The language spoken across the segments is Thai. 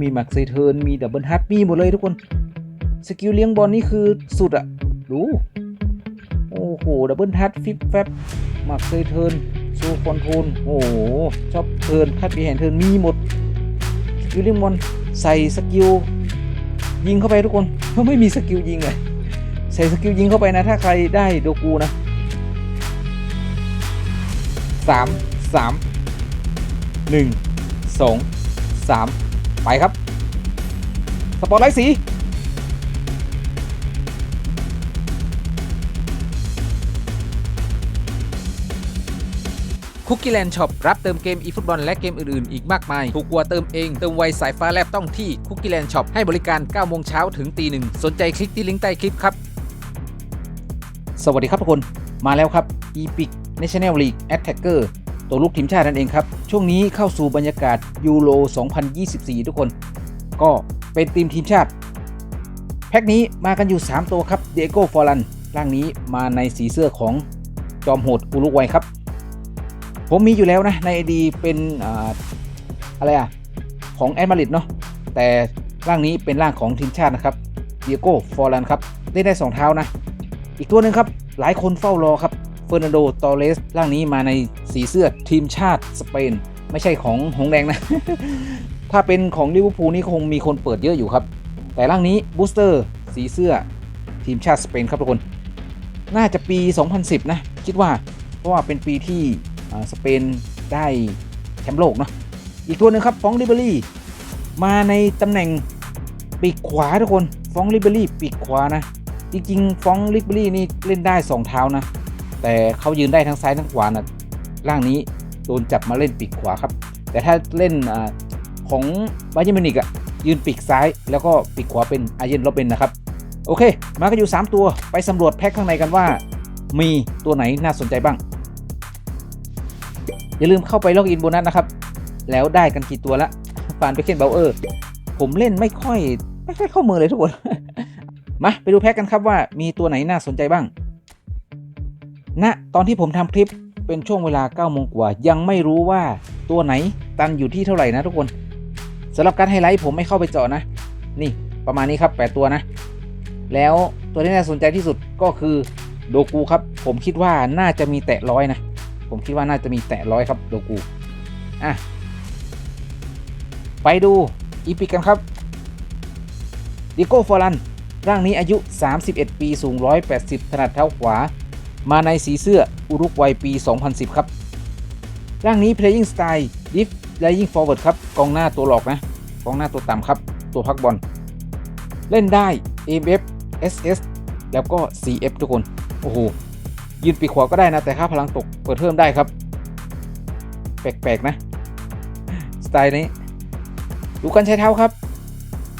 มีแม็กเซเทิร์นมีดับเบิลฮัตมีหมดเลยทุกคน สกิลเลี้ยงบอลนี่คือสุดอะดูโอ้โหดับเบิลฮัตฟิปแฟบแม็กเซเทิร์นโซคอนโทรลโอ้โหชอบเทิร์นคัดบีแฮนเทิร์นมีหมดสกิลเลี้ยงบอลใส่สกิลยิงเข้าไปทุกคนเขาไม่มีสกิลยิงเลยใส่สกิลยิงเข้าไปนะ ถ้าใครได้โดกูนะสามสามหนึ่งสองสาม ไปครับ สปอตไลท์สี คุกกี้แลนด์ช็อปรับเติมเกมอีฟุตบอลและเกมอื่นๆ อีกมากมาย ถูกกว่าเติมเอง เติมไวสายฟ้าแลบต้องที่คุกกี้แลนด์ช็อปให้บริการ 9 โมงเช้าถึงตีหนึ่งสนใจคลิกที่ลิงก์ใต้คลิปครับ สวัสดีครับทุกคน มาแล้วครับ Epic National League Attacker ตัวลูกทีมชาตินั่นเองครับ ช่วงนี้เข้าสู่บรรยากาศยูโร 2024 ทุกคน ก็เป็นทีมทีมชาติ แพ็กนี้มากันอยู่ 3 ตัวครับเดโก้ฟอรันร่างนี้มาในสีเสื้อของจอมโหดอุรุกวัยครับ ผมมีอยู่แล้วนะ ใน ID เป็นออะไรอะของแอดมาริดเนาะแต่ร่างนี้เป็นร่างของทีมชาตินะครับเดียโก้ฟอรันครับเล่นได้ 2 เท้านะ อีกตัวหนึ่งครับ หลายคนเฝ้ารอครับ เฟอร์นันโด ตอเรส ร่างนี้มาในสีเสื้อทีมชาติสเปน ไม่ใช่ของหงแดงนะ ถ้าเป็นของลิเวอร์พูลนี่คงมีคนเปิดเยอะอยู่ครับ แต่ร่างนี้บูสเตอร์สีเสื้อทีมชาติสเปนครับทุกคน น่าจะปี 2010 นะ คิดว่า เพราะว่าเป็นปีที่สเปนได้แชมป์โลกเนาะ อีกตัวหนึ่งครับฟองลิเบอรี่มาในตำแหน่งปีกขวาทุกคนฟองลิเบอรี่ปีกขวานะ จริงๆฟองลิเบอรี่นี่เล่นได้ 2 เท้านะ แต่เขายืนได้ทั้งซ้ายทั้งขวานะร่างนี้โดนจับมาเล่นปีกขวาครับ แต่ถ้าเล่นอของบาเยนมินิกอะยืนปีกซ้าย แล้วก็ปีกขวาเป็นอาเยนโรเบนนะครับ โอเค มากันอยู่ 3 ตัวไปสำรวจแพ็คข้างในกันว่า มีตัวไหนน่าสนใจบ้าง อย่าลืมเข้าไปล็อกอินโบนัสนะครับ แล้วได้กันกี่ตัวละฟานไปเคนเบลเออร์ผมเล่นไม่ค่อย ไม่ค่อยเข้ามือเลยทุกคน มาไปดูแพ็คกันครับว่ามีตัวไหนน่าสนใจบ้าง ณตอนที่ผมทำคลิปเป็นช่วงเวลา9โมงกว่า ยังไม่รู้ว่าตัวไหนตันอยู่ที่เท่าไหร่นะทุกคนสำหรับการไฮไลท์ผมไม่เข้าไปเจาะนะ นี่ประมาณนี้ครับ 8 ตัวนะ แล้วตัวที่น่าสนใจที่สุดก็คือโดกูครับ ผมคิดว่าน่าจะมีแตะร้อยนะ ผมคิดว่าน่าจะมีแตะร้อยครับโดกูอะไปดูอีพิกกันครับดิโก้ฟอรันร่างนี้อายุ 31 ปีสูง 180 ถนัดเท้าขวา มาในสีเสื้ออุรุกวัยปี 2010 ครับ ร่างนี้ playing style diff playing forward ครับ กองหน้าตัวหลอกนะ กองหน้าตัวต่ำครับ ตัวพักบอล เล่นได้ AMF SS แล้วก็ CF ทุกคน โอ้โห ยืนปีกขวาก็ได้นะ แต่ค่าพลังตกเปิดเพิ่มได้ครับ แปลกๆนะ สไตล์นี้ ดูการใช้เท้าครับ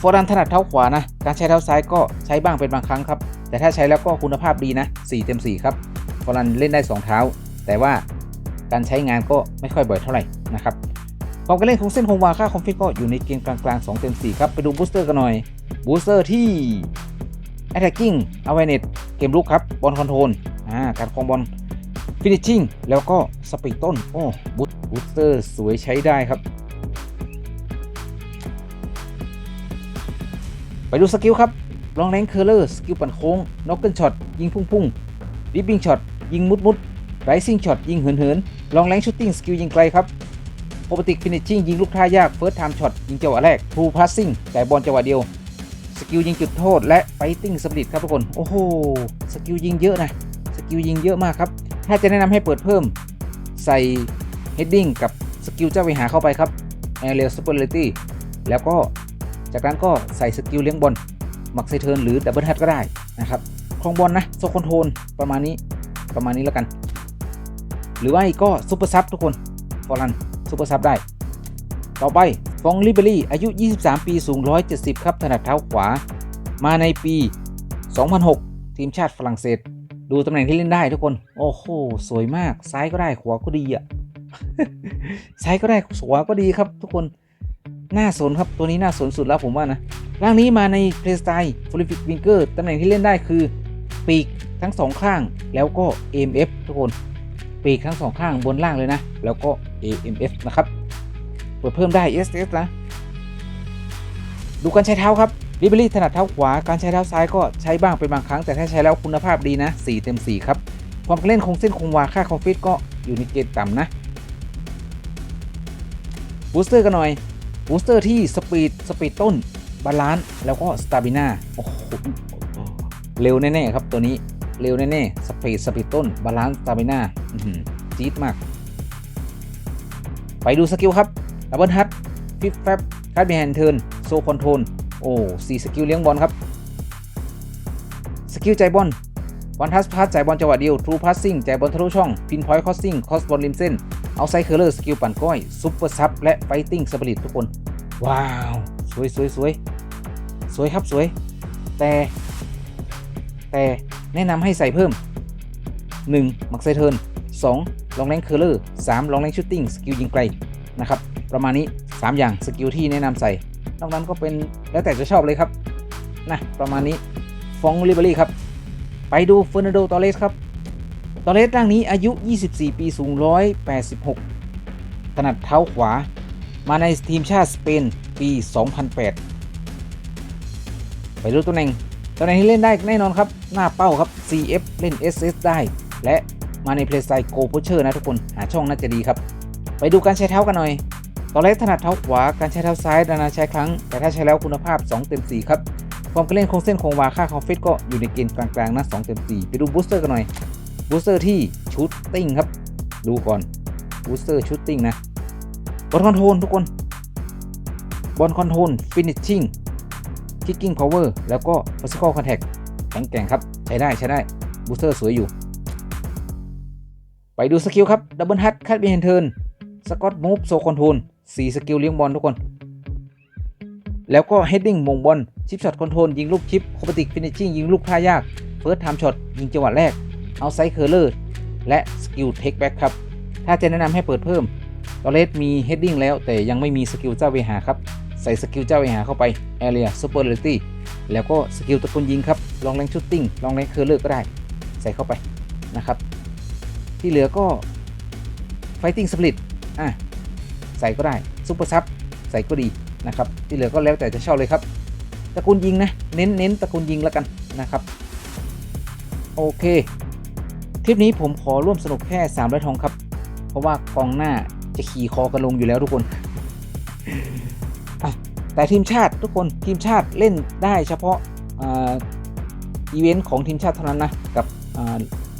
ฟอรันถนัดเท้าขวานะ การใช้เท้าซ้ายก็ใช้บ้างเป็นบางครั้งครับ แต่ถ้าใช้แล้วก็คุณภาพดีนะ 4 เต็ม 4 ครับ ฟอรันเล่นได้ 2 เท้า แต่ว่าการใช้งานก็ไม่ค่อยบ่อยเท่าไหร่นะครับความการเล่นของเส้นคงวาค่าคอมฟิกก็อยู่ในเกณฑ์กลางๆ2เต็ม4ครับ ไปดูบูสเตอร์กันหน่อย บูสเตอร์ที่ attacking awareness เกมลุกครับ บอลคอนโทรลอ่าการครองบอล finishing แล้วก็สปีดต้น โอ้บูสเตอร์สวยใช้ได้ครับ ไปดูสกิลครับ ลองแรงเคอร์เลอร์ สกิลปั่นโค้ง น็อกเกิลช็อต ยิงพุ่งพุ่งดิปปิ้งช็อต ยิงมุดมุดไรซิ่งช็อตยิงเหินเหินลองแรงชูตติ้งสกิลยิงไกลครับโอปติกฟินิชชิ่งยิงลูกท่ายากเฟิร์สไทม์ช็อตยิงจังหวะแรกทูพาสซิ่งแต่บอลจังหวะเดียว สกิลยิงจุดโทษและไฟติ้งสปิริตครับทุกคน โอ้โห สกิลยิงเยอะนะ สกิลยิงเยอะมากครับ ถ้าจะแนะนำให้เปิดเพิ่ม ใส่เฮดดิ้งกับสกิลเจ้าไปหาเข้าไปครับ Aerial Superiority แล้วก็จากนั้นก็ใส่สกิลเลี้ยงบอลมักไซเทิร์นหรือดับเบิลฮัตก็ได้นะครับครองบอลนะโซคอนโทรลประมาณนี้ ประมาณนี้แล้วกัน หรือว่าก็ซูเปอร์ซับทุกคนฟอรันซูเปอร์ซับได้ ต่อไปฟองลิเบอรี่อายุ 23 ปีสูง 170 ครับถนัดเท้าขวา มาในปี 2006 ทีมชาติฝรั่งเศส ดูตำแหน่งที่เล่นได้ทุกคน โอ้โห สวยมาก ซ้ายก็ได้ขวาก็ดีอะซ้ายก็ได้ขวาก็ดีครับ ทุกคนน่าสนครับ ตัวนี้น่าสนสุดแล้วผมว่านะ ร่างนี้มาในเพลย์สไตล์ฟลิฟิกวิงเกอร์ตำแหน่งที่เล่นได้คือ ปีกทั้งสองข้างแล้วก็ AMF ทุกคน ปีกทั้งสองข้างบนล่างเลยนะ แล้วก็ AMF นะครับเปิดเพิ่มได้ SS นะ ดูการใช้เท้าครับลิเบอรี่ถนัดเท้าขวา การใช้เท้าซ้ายก็ใช้บ้างเป็นบางครั้งแต่ถ้าใช้แล้วคุณภาพดีนะ 4 เต็ม 4 ครับ ความเล่นคงเส้นคงวาค่าคอมฟิตก็อยู่ในเกณฑ์ต่ำนะบูสเตอร์กันหน่อยบูสเตอร์ที่สปีดสปีดต้นบาลานซ์แล้วก็สตาบิน่าโอ้โห เร็วแน่ๆครับตัวนี้เร็วแน่ๆสปีดสปีดต้นบาลานซ์สตาบิน่าจี๊ดมาก ไปดูสกิลครับดับเบิลฮัตฟิปแฟบคัดบีแฮนเทิร์นโซคอนโทรลโอ้สี่สกิลเลี้ยงบอลครับ สกิลใจบอลวันทัสพาสจ่ายบอลจังหวะเดียวทรูพาสซิ่งจ่ายบอลทะลุช่อง พินพอยต์คอสซิ่งคอสบอลริมเส้น เอาไซเคอร์เลอร์สกิลปั่นก้อย ซุปเปอร์ซับและไฟติ้งสปิริตทุกคน ว้าว สวยสวยสวยสวยครับสวย แต่ แต่แนะนำให้ใส่เพิ่ม 1. มักไซเทิร์น 2. ลองแรงเคอร์เลอร์ 3. ลองแรงชูตติ้งสกิลยิงไกลนะครับประมาณนี้ 3 อย่างสกิลที่แนะนำใส่ นอกนั้นก็เป็นแล้วแต่จะชอบเลยครับนะประมาณนี้ฟองลิเบอรี่ครับ ไปดูเฟอร์นันโดตอเลสครับตอเลสร่างนี้อายุ 24 ปีสูง 186 ถนัดเท้าขวา มาในทีมชาติสเปนปี 2008 ไปดูตำแหน่ง ตำแหน่งที่เล่นได้แน่นอนครับ หน้าเป้าครับ CF เล่น SS ได้ และมาในเพลย์สไตล์โกโพเชอร์นะทุกคนหาช่องน่าจะดีครับ ไปดูการใช้เท้ากันหน่อย ตอนแรกถนัดเท้าขวาการใช้เท้าซ้ายนานาใช้ครั้ง แต่ถ้าใช้แล้วคุณภาพ 2 เต็ม 4 ครับความกรเล่นคงเส้นคงวาค่าคอมฟิตก็อยู่ในเกณฑ์กลางๆนะ2เต็ม4ไปดูบูสเตอร์กันหน่อยบูสเตอร์ที่ชุดติ้งครับ ดูก่อนบูสเตอร์ชุดติ้งนะบอลคอนโทรลทุกคนบอลคอนโทรลฟินิชชิ่ง คิกกิ้งพาวเวอร์แล้วก็ฟิสิกอลคอนแทคแข็งแกร่งครับ ใช้ได้ใช้ได้บูสเตอร์สวยอยู่ ไปดูสกิลครับดับเบิลฮัตคัดบีเฮนเทิร์นสกอตมูฟโซคอนโทรล4สกิลเลี้ยงบอลทุกคน แล้วก็เฮดดิ้งมงบอลชิปช็อตคอนโทรลยิงลูกชิปโคปติกฟินิชชิ่งยิงลูกท่ายากเฟิร์สไทม์ช็อตยิงจังหวะแรกเอาไซเคอร์เลอร์และสกิลเทคแบ็กครับ ถ้าจะแนะนำให้เปิดเพิ่มตอเลสมีเฮดดิ้งแล้วแต่ยังไม่มีสกิลเจ้าเวหาครับ ใส่สกิลเจ้าเวหาเข้าไป Area Superiority แล้วก็สกิลตะกุนยิงครับลองแรงชูตติ้งลองแรงเคอร์เลอร์ก็ได้ ใส่เข้าไปนะครับ ที่เหลือก็ Fighting Spirit อะใส่ก็ได้ซุปเปอร์ซับใส่ก็ดีนะครับ ที่เหลือก็แล้วแต่จะชอบเลยครับตะกูลยิงนะเน้นเน้นตะกูลยิงแล้วกันนะครับ โอเคทริปนี้ผมขอร่วมสนุกแค่300ทองครับ เพราะว่ากองหน้าจะขี่คอกันลงอยู่แล้วทุกคน แต่ทีมชาติทุกคนทีมชาติเล่นได้เฉพาะอีเวนต์ของทีมชาติเท่านั้นนะกับอ่า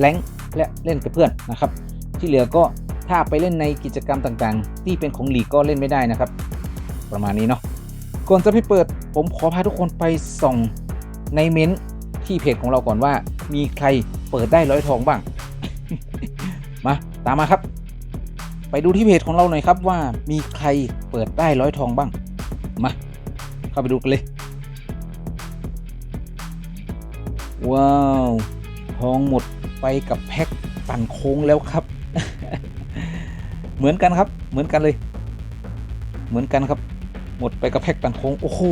แรงค์และเล่นกับเพื่อนนะครับ ที่เหลือก็ถ้าไปเล่นในกิจกรรมต่างๆ ที่เป็นของลีกก็เล่นไม่ได้นะครับ ประมาณนี้เนาะก่อนจะไปเปิดผมขอพาทุกคนไปส่องในเม้นที่เพจของเราก่อนว่า มีใครเปิดได้ร้อยทองบ้าง มาตามมาครับ ไปดูที่เพจของเราหน่อยครับว่ามีใครเปิดได้ร้อยทองบ้าง มา เข้าไปดูกันเลย ว้าวทองหมดไปกับแพ็คปั่นโค้งแล้วครับ เหมือนกันครับ เหมือนกันเลย เหมือนกันครับ หมดไปกับแพ็คปั่นโค้ง โอ้โห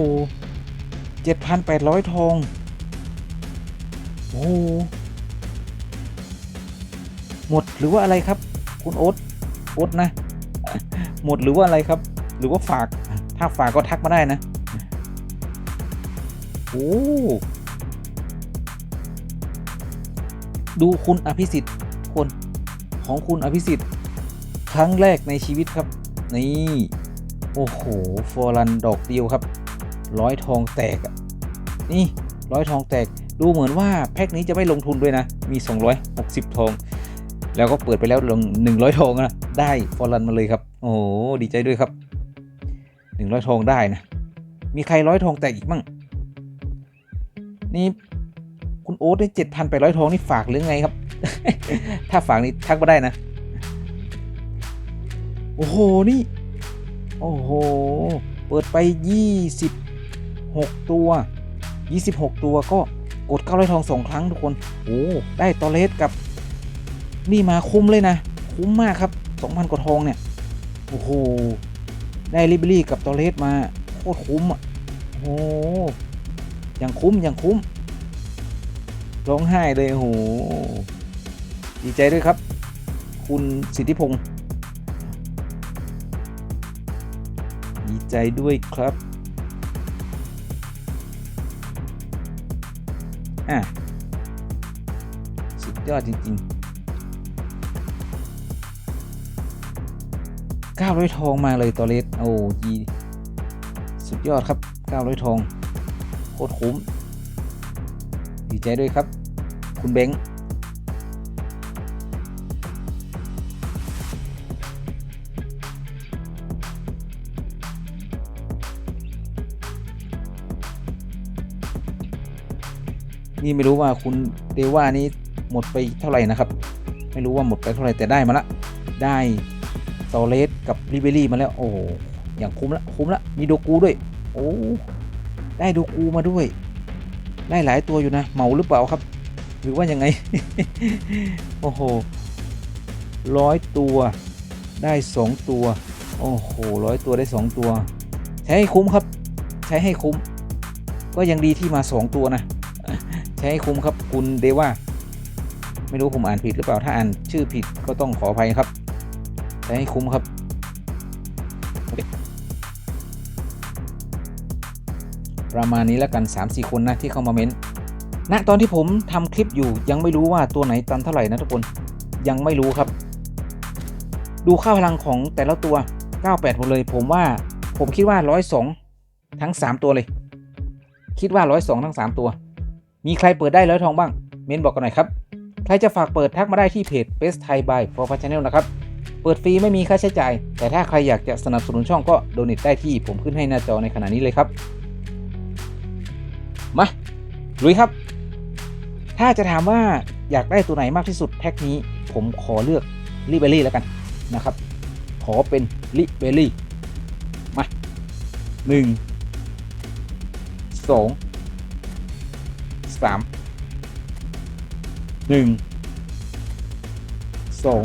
เจ็ดพันแปดร้อยทอง โอ้หมดหรือว่าอะไรครับ คุณโอ๊ตโอ๊ตนะ หมดหรือว่าอะไรครับ หรือว่าฝาก ถ้าฝากก็ทักมาได้นะ โอ้ดูคุณอภิสิทธิ์คนของคุณอภิสิทธิ์ครั้งแรกในชีวิตครับ นี่ โอ้โหฟอรันดอกเดียวครับ ร้อยทองแตกอะนี่ร้อยทองแตกดูเหมือนว่าแพ็คนี้จะไม่ลงทุนด้วยนะ มี 260 ทอง แล้วก็เปิดไปแล้วลง 100 ทองนะ ได้ฟอรันมาเลยครับ โอ้ดีใจด้วยครับ 100ทองได้นะ มีใครร้อยทองแตกอีกมั่ง นี่คุณโอ๊ตได้เจ็ดพันแปดร้อยทองนี่ฝากหรือไงครับ ถ้าฝากนี่ทักมาได้นะ โอ้โห นี่ โอ้โห เปิดไปยี่สิบหกตัวยี่สิบหกตัวก็กดเก้าร้อยทองสองครั้งทุกคน โอ้ ได้ตอเลสกับ นี่มาคุ้มเลยนะ คุ้มมากครับสองพันกว่าทองเนี่ย โอ้โห ได้ลิเบรี่กับตอเลสมาโคตรคุ้มอะโอ้ยังคุ้มยังคุ้มร้องไห้เลยโหดีใจด้วยครับ คุณสิทธิพงศ์ดีใจด้วยครับ อะ สุดยอดจริง ๆ ก้าร้อยทองมาเลยตอเลสโอ้ยีสุดยอดครับก้าร้อยทองโคตรคุ้ม ดีใจด้วยครับ คุณเบงค์นี่ไม่รู้ว่าคุณเดว่านี้หมดไปเท่าไหร่นะครับ ไม่รู้ว่าหมดไปเท่าไหร่แต่ได้มาละได้ ตอเลสกับริเบรี่มาแล้ว โอ้โหอย่างคุ้มละคุ้มละมีโดกูด้วย โอ้ได้โดกูมาด้วย ได้หลายตัวอยู่นะเหมาหรือเปล่าครับ หรือว่ายังไง โอ้โหร้อยตัวได้สองตัว โอ้โหร้อยตัวได้สองตัว ใช้ให้คุ้มครับ ใช้ให้คุ้ม ก็ยังดีที่มาสองตัวนะ ใช้ให้คุ้มครับคุณเดว่า ไม่รู้ผมอ่านผิดหรือเปล่าถ้าอ่านชื่อผิดก็ต้องขออภัยครับ ใช้ให้คุ้มครับ ประมาณนี้แล้วกัน 3-4 คนนะที่เข้ามาเม้นต์ณตอนที่ผมทำคลิปอยู่ยังไม่รู้ว่าตัวไหนตันเท่าไหร่นะทุกคนยังไม่รู้ครับ ดูค่าพลังของแต่ละตัว 98หมดเลย ผมว่าผมคิดว่า 102 ทั้ง 3 ตัวเลย คิดว่า 102 ทั้ง 3 ตัว มีใครเปิดได้ร้อยทองบ้าง เม้นบอกกันหน่อยครับ ใครจะฝากเปิดทักมาได้ที่เพจ Best Thai by For Channel นะครับ เปิดฟรีไม่มีค่าใช้จ่าย แต่ถ้าใครอยากจะสนับสนุนช่องก็โดเนทได้ที่ผมขึ้นให้หน้าจอในขณะนี้เลยครับ มาลุยครับ ถ้าจะถามว่าอยากได้ตัวไหนมากที่สุดแท็กนี้ ผมขอเลือกลิเบอรี่แล้วกันนะครับ ขอเป็นลิเบอรี่มาหนึ่งสองสามหนึ่งสอง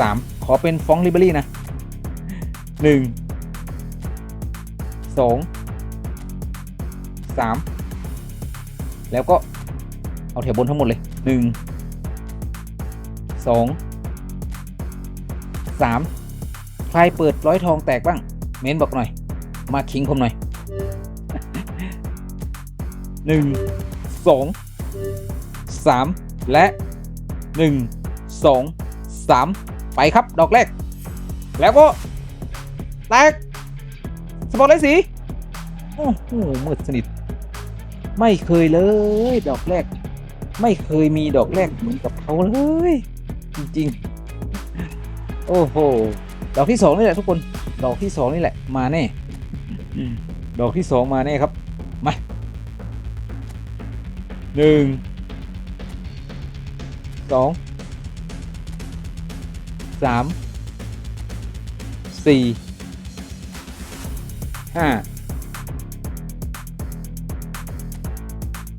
สามขอเป็นฟองลิเบอรี่นะหนึ่งสองสามแล้วก็เอาแถวบนทั้งหมดเลยหนึ่งสองสามใครเปิดร้อยทองแตกบ้าง เม้นบอกหน่อย มาคิงผมหน่อยหนึ่งสองสามและหนึ่งสองสาม ไปครับ ดอกแรก แล้วก็ แตก สปอร์ตไลท์สี โอ้โหมืดสนิท ไม่เคยเลย ดอกแรก ไม่เคยมีดอกแรกเหมือนกับเขาเลย จริงๆ โอ้โห ดอกที่สองนี่แหละทุกคน ดอกที่สองนี่แหละ มาแน่ ดอกที่สองมาแน่ครับ มาหนึ่งสอง สามสี่ห้า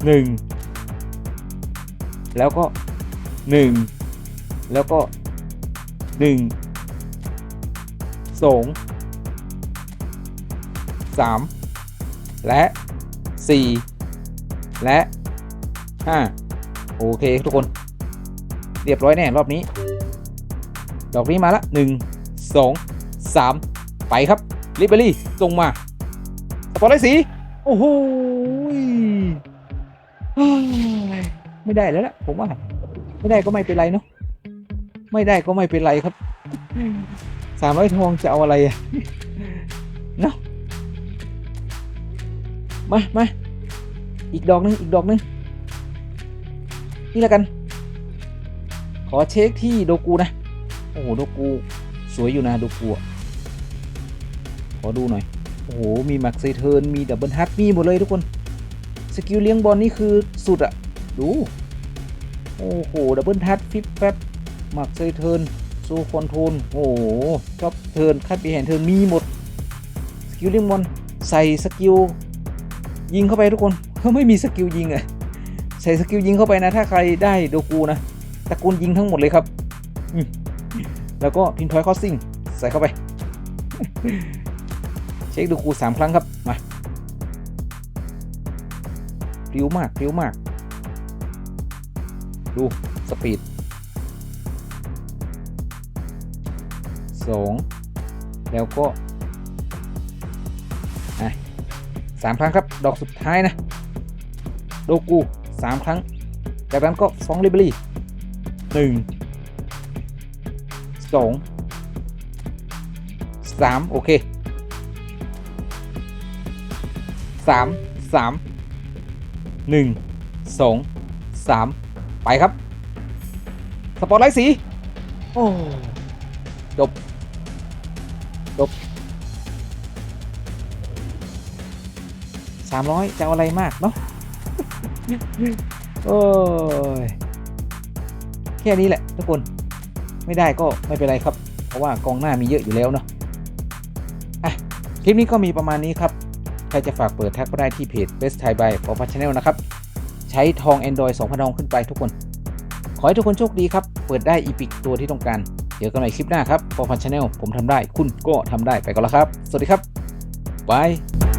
หนึ่งแล้วก็หนึ่งแล้วก็หนึ่งสองสามและสี่และห้าโอเค ทุกคน เรียบร้อยแน่ รอบนี้ ดอกนี้มาละหนึ่งสองสามไปครับลิเบอรี่ตรงมาสปอร์ตไลท์สี โอ้โหไม่ได้แล้วล่ะผมว่า ไม่ได้ก็ไม่เป็นไรเนาะไม่ได้ก็ไม่เป็นไรครับสามร้อยทองจะเอาอะไรอะเนาะมามาอีกดอกหนึงอีกดอกหนึงนี่แล้วกัน ขอเช็คที่โดกูนะ โอ้โหโดกูสวยอยู่นะโดกูอะขอดูหน่อย โอ้โห มีแม็กไซเทิร์นมีดับเบิลฮัทมีหมดเลยทุกคน สกิลเลี้ยงบอลนี่คือสุดอะดู โอ้โห ดับเบิลทัชฟิปแป๊บหมักเซยเทิร์นโซคอนโทรลโอ้โหชอบเทิร์นคัดปีแหนเทิร์นมีหมด สกิลเลี้ยงบอลใส่สกิลยิงเข้าไปทุกคนเขาไม่มีสกิลยิงอะใส่สกิลยิงเข้าไปนะ ถ้าใครได้โดกูนะตระกูลยิงทั้งหมดเลยครับอื แล้วก็พินทอยคอสซิ่งใส่เข้าไป เช็คโดกูสามครั้งครับ มาพริ้วมากพริ้วมาก ดู สปีดสองแล้วก็สามครั้งครับ ดอกสุดท้ายนะดกูสามครั้ง จากนั้นก็ฟองลิเบอรี่ หนึ่งสองสามโอเคสามสามหนึ่งสองสามไปครับ สปอร์ตไลท์สี โอ้จบ จบสามร้อยจะเอาอะไรมากเนาะโอ้ย แค่นี้แหละทุกคน ไม่ได้ก็ไม่เป็นไรครับ เพราะว่ากองหน้ามีเยอะอยู่แล้วเนาะอะคลิปนี้ก็มีประมาณนี้ครับใครจะฝากเปิดแทักก็ได้ที่เพจ Best Thai by p o p a Channel นะครับ ใช้ทอง Android 2,000ทองขึ้นไปทุกคน ขอให้ทุกคนโชคดีครับ เปิดได้อีพิกตัวที่ต้องการเจอกันใหม่คลิปหน้าครับ p o p a Channel ผมทำได้ คุณก็ทำได้ไปก่อนแล้วครับ สวัสดีครับบาย